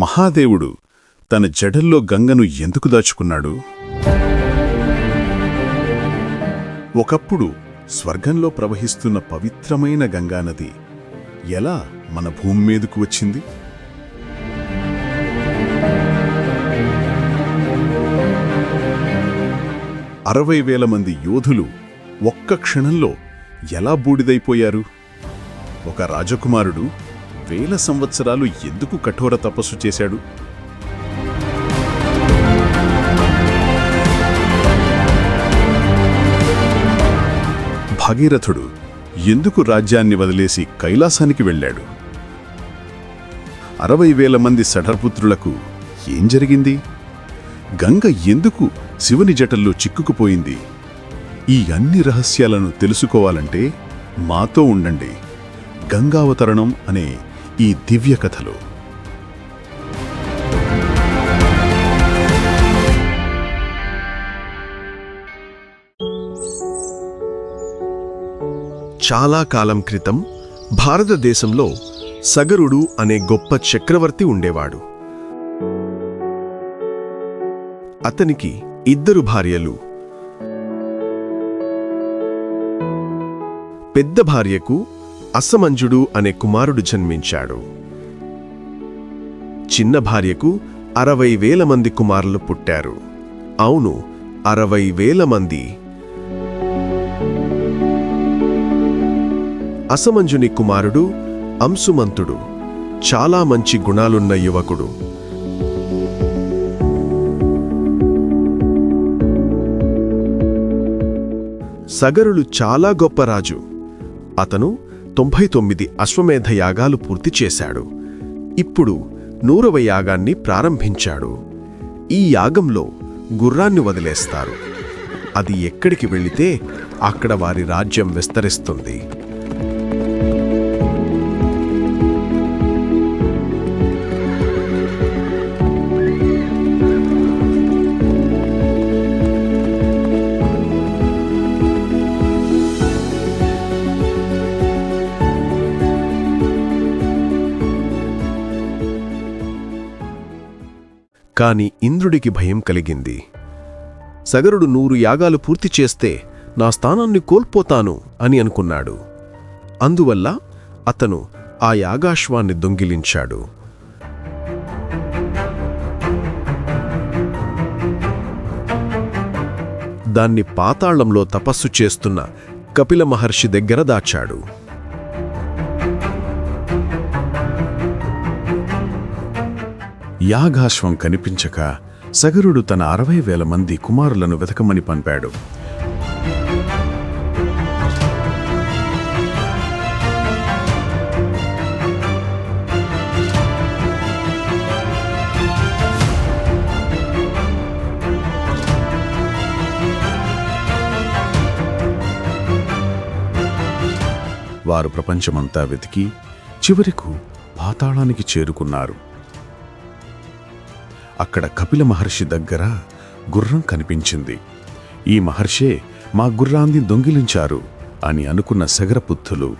మహాదేవుడు తన జడల్లో గంగను ఎందుకు దాచుకున్నాడు? ఒకప్పుడు స్వర్గంలో ప్రవహిస్తున్న పవిత్రమైన గంగానది ఎలా మన భూమి మీదకు వచ్చింది? అరవై వేల మంది యోధులు ఒక్క క్షణంలో ఎలా బూడిదైపోయారు? ఒక రాజకుమారుడు వేల సంవత్సరాలు ఎందుకు కఠోర తపస్సు చేశాడు? భగీరథుడు ఎందుకు రాజ్యాన్ని వదిలేసి కైలాసానికి వెళ్ళాడు? అరవై వేల మంది సఢర్పుత్రులకు ఏం జరిగింది? గంగ ఎందుకు శివుని జటల్లో చిక్కుకుపోయింది? ఈ అన్ని రహస్యాలను తెలుసుకోవాలంటే మాతో ఉండండి. గంగావతరణం అనే ఈ దివ్య కథలో. చాలా కాలం క్రితం భారతదేశంలో సగరుడు అనే గొప్ప చక్రవర్తి ఉండేవాడు. అతనికి ఇద్దరు భార్యలు. పెద్ద భార్యకు అసమంజుడు అనే కుమారుడు జన్మించాడు. చిన్న భార్యకు అరవై వేల మంది కుమారులు పుట్టారు. అవును అరవై వేల మంది. అసమంజుని కుమారుడు అంశుమంతుడు. చాలా మంచి గుణాలున్న యువకుడు. సగరులు చాలా గొప్ప రాజు. అతను తొంభై తొమ్మిది అశ్వమేధ యాగాలు పూర్తి చేశాడు. ఇప్పుడు నూరవ యాగాన్ని ప్రారంభించాడు. ఈ యాగంలో గుర్రాన్ని వదిలేస్తారు. అది ఎక్కడికి వెళితే అక్కడ వారి రాజ్యం విస్తరిస్తుంది. కాని ఇంద్రుడికి భయం కలిగింది. సగరుడు నూరు యాగాలు పూర్తి చేస్తే నా స్థానాన్ని కోల్పోతాను అని అనుకున్నాడు. అందువల్ల అతను ఆ యాగాశ్వాన్ని దొంగిలించాడు. దాన్ని పాతాళంలో తపస్సు చేస్తున్న కపిల మహర్షి దగ్గర దాచాడు. యాగాశ్వం కనిపించక సగరుడు తన అరవై వేల మంది కుమారులను వెతకమని పంపాడు. వారు ప్రపంచమంతా వెతికి చివరకు పాతాళానికి చేరుకున్నారు. అక్కడ కపిల మహర్షి దగ్గర గుర్రం కనిపించింది. ఈ మహర్షే మా గుర్రాన్ని దొంగిలించారు అని అనుకున్న సగరపుత్తులు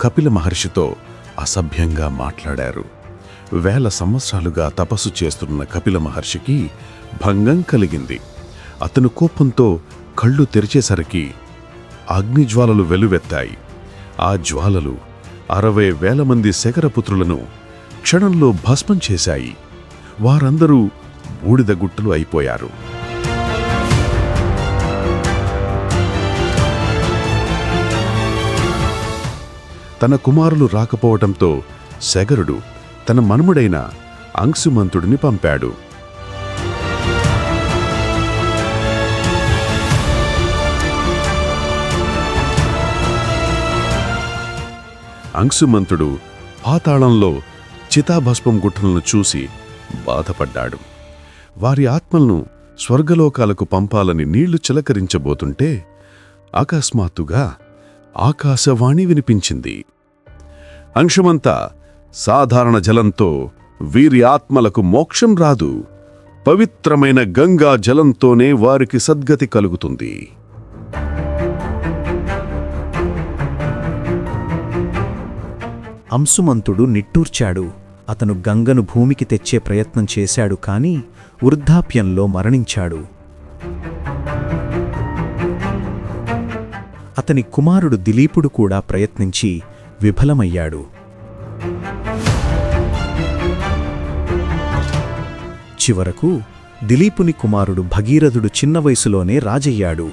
కపిల మహర్షితో అసభ్యంగా మాట్లాడారు. వేల సంవత్సరాలుగా తపస్సు చేస్తున్న కపిల మహర్షికి భంగం కలిగింది. అతను కోపంతో కళ్ళు తెరిచేసరికి అగ్నిజ్వాలలు వెలువెత్తాయి. ఆ జ్వాలలు అరవై వేల మంది శకరపుత్రులను క్షణంలో భస్మం చేశాయి. వారందరూ బూడిద గుట్టలు అయిపోయారు. తన కుమారులు రాకపోవటంతో శగరుడు తన మనుమడైన అంశుమంతుడిని పంపాడు. అంశుమంతుడు పాతాళంలో చితాభస్మం గుట్టలను చూసి బాధపడ్డాడు. వారి ఆత్మలను స్వర్గలోకాలకు పంపాలని నీళ్ళు చిలకరించబోతుంటే అకస్మాత్తుగా ఆకాశవాణి వినిపించింది. అంశమంతా సాధారణ జలంతో వీరి ఆత్మలకు మోక్షం రాదు. పవిత్రమైన గంగా జలంతోనే వారికి సద్గతి కలుగుతుంది. అంశుమంతుడు నిట్టూర్చాడు. అతను గంగను భూమికి తెచ్చే ప్రయత్నం చేశాడు కాని వృద్ధాప్యంలో మరణించాడు. అతని కుమారుడు దిలీపుడు కూడా ప్రయత్నించి విఫలమయ్యాడు. చివరకు దిలీపుని కుమారుడు భగీరథుడు చిన్న వయసులోనే రాజయ్యాడు.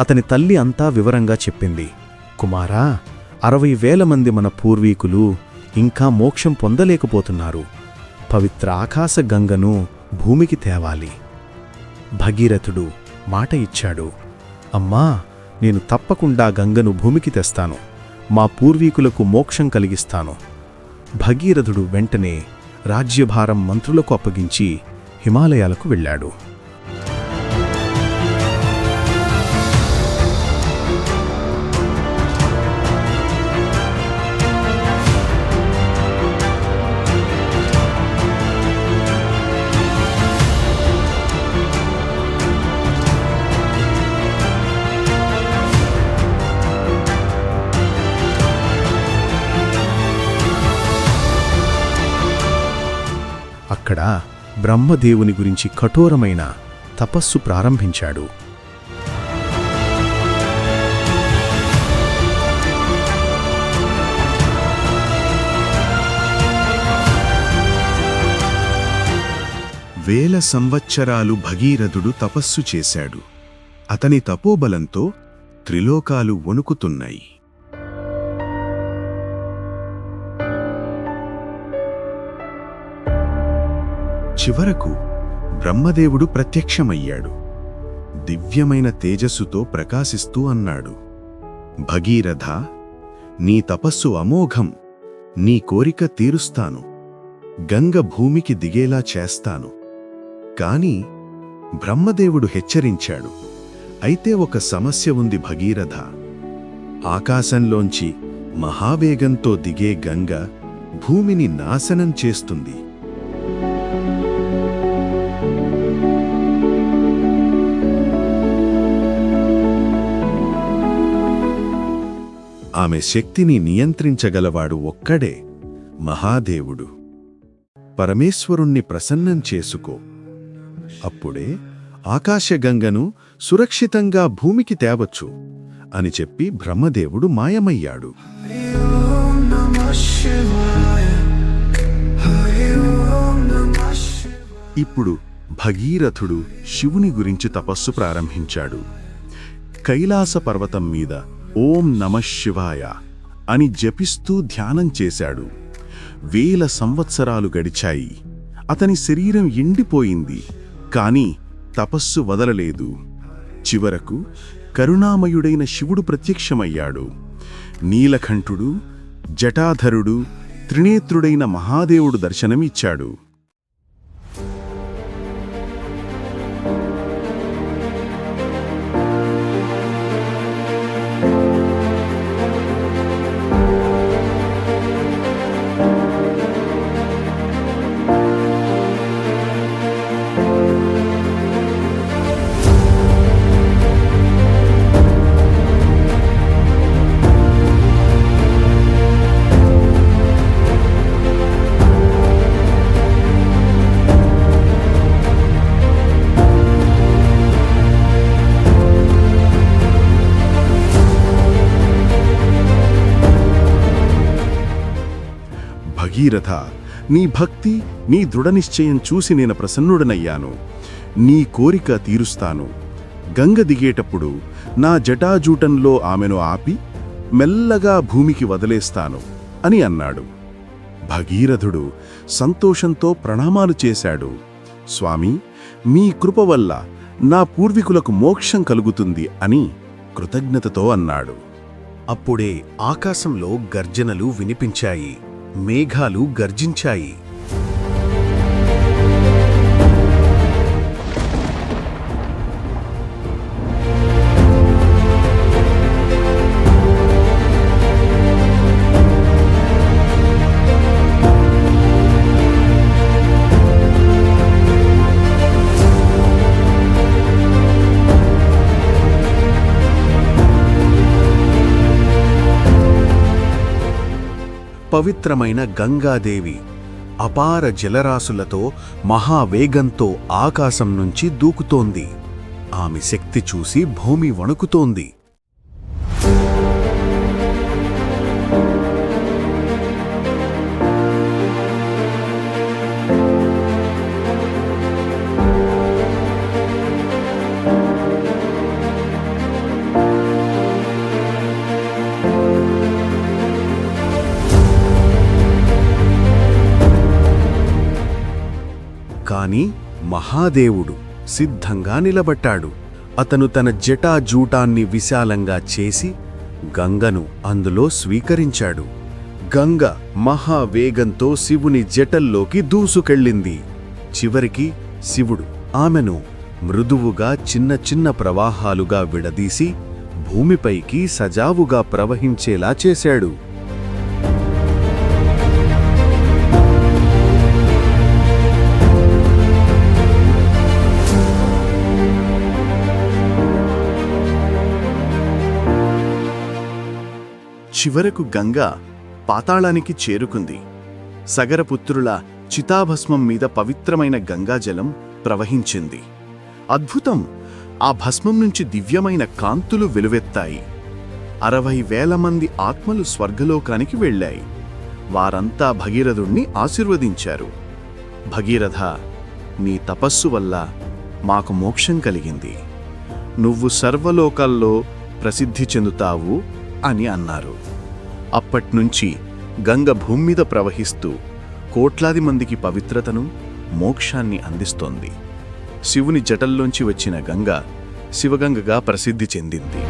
అతని తల్లి అంతా వివరంగా చెప్పింది. కుమారా అరవై వేల మంది మన పూర్వీకులు ఇంకా మోక్షం పొందలేకపోతున్నారు. పవిత్ర ఆకాశ గంగను భూమికి తేవాలి. భగీరథుడు మాట ఇచ్చాడు అమ్మా నేను తప్పకుండా గంగను భూమికి తెస్తాను. మా పూర్వీకులకు మోక్షం కలిగిస్తాను. భగీరథుడు వెంటనే రాజ్యభారం మంత్రులకు అప్పగించి హిమాలయాలకు వెళ్ళాడు. అక్కడ బ్రహ్మదేవుని గురించి కఠోరమైన తపస్సు ప్రారంభించాడు. వేల సంవత్సరాలు భగీరథుడు తపస్సు చేశాడు. అతని తపోబలంతో త్రిలోకాలు వణుకుతున్నాయి. చివరకు బ్రహ్మదేవుడు ప్రత్యక్షమయ్యాడు. దివ్యమైన తేజస్సుతో ప్రకాశిస్తూ అన్నాడు. భగీరథ నీ తపస్సు అమోఘం. నీ కోరిక తీరుస్తాను. గంగ భూమికి దిగేలా చేస్తాను. కాని బ్రహ్మదేవుడు హెచ్చరించాడు. అయితే ఒక సమస్య ఉంది భగీరథ. ఆకాశంలోంచి మహావేగంతో దిగే గంగ భూమిని నాశనం చేస్తుంది. ఆమె శక్తిని నియంత్రించగలవాడు ఒక్కడే మహాదేవుడు. పరమేశ్వరుణ్ణి ప్రసన్నం చేసుకో. అప్పుడే ఆకాశగంగను సురక్షితంగా భూమికి తేవచ్చు అని చెప్పి బ్రహ్మదేవుడు మాయమయ్యాడు. ఇప్పుడు భగీరథుడు శివుని గురించి తపస్సు ప్రారంభించాడు. కైలాస పర్వతం మీద ఓం నమఃశివాయ అని జపిస్తూ ధ్యానం చేశాడు. వేల సంవత్సరాలు గడిచాయి. అతని శరీరం ఎండిపోయింది. కాని తపస్సు వదలలేదు. చివరకు కరుణామయుడైన శివుడు ప్రత్యక్షమయ్యాడు. నీలకంఠుడు జటాధరుడు త్రినేత్రుడైన మహాదేవుడు దర్శనమిచ్చాడు. భగీరథ నీ భక్తి నీ దృఢనిశ్చయం చూసి నేను ప్రసన్నుడనయ్యాను. నీ కోరిక తీరుస్తాను. గంగ దిగేటప్పుడు నా జటాజూటంలో ఆమెను ఆపి మెల్లగా భూమికి వదిలేస్తాను అని అన్నాడు. భగీరథుడు సంతోషంతో ప్రణామాలు చేశాడు. స్వామి మీ కృప వల్ల నా పూర్వీకులకు మోక్షం కలుగుతుంది అని కృతజ్ఞతతో అన్నాడు. అప్పుడే ఆకాశంలో గర్జనలు వినిపించాయి. మేఘాలు గర్జించాయి పవిత్రమైన గంగాదేవి అపార జలరాశులతో మహావేగంతో ఆకాశం నుంచి దూకుతోంది. ఆమె శక్తి చూసి భూమి వణుకుతోంది. కాని మహాదేవుడు సిద్ధంగా నిలబట్టాడు అతను తన జటాజూటాన్ని విశాలంగా చేసి గంగను అందులో స్వీకరించాడు. గంగ మహావేగంతో శివుని జటల్లోకి దూసుకెళ్ళింది. చివరికి శివుడు ఆమెను మృదువుగా చిన్న చిన్న ప్రవాహాలుగా విడదీసి భూమిపైకి సజావుగా ప్రవహించేలా చేశాడు. చివరకు గంగ పాతాళానికి చేరుకుంది. సగరపుత్రుల చితాభస్మం మీద పవిత్రమైన గంగాజలం ప్రవహించింది. అద్భుతం! ఆ భస్మం నుంచి దివ్యమైన కాంతులు వెలువెత్తాయి. అరవై వేల మంది ఆత్మలు స్వర్గలోకానికి వెళ్ళాయి. వారంతా భగీరథుణ్ణి ఆశీర్వదించారు. భగీరథ నీ తపస్సు వల్ల మాకు మోక్షం కలిగింది. నువ్వు సర్వలోకాల్లో ప్రసిద్ధి చెందుతావు అని అన్నారు. అప్పట్నుంచి గంగ భూమి మీద ప్రవహిస్తూ కోట్లాది మందికి పవిత్రతను మోక్షాన్ని అందిస్తోంది. శివుని జటల్లోంచి వచ్చిన గంగ శివగంగగా ప్రసిద్ధి చెందింది.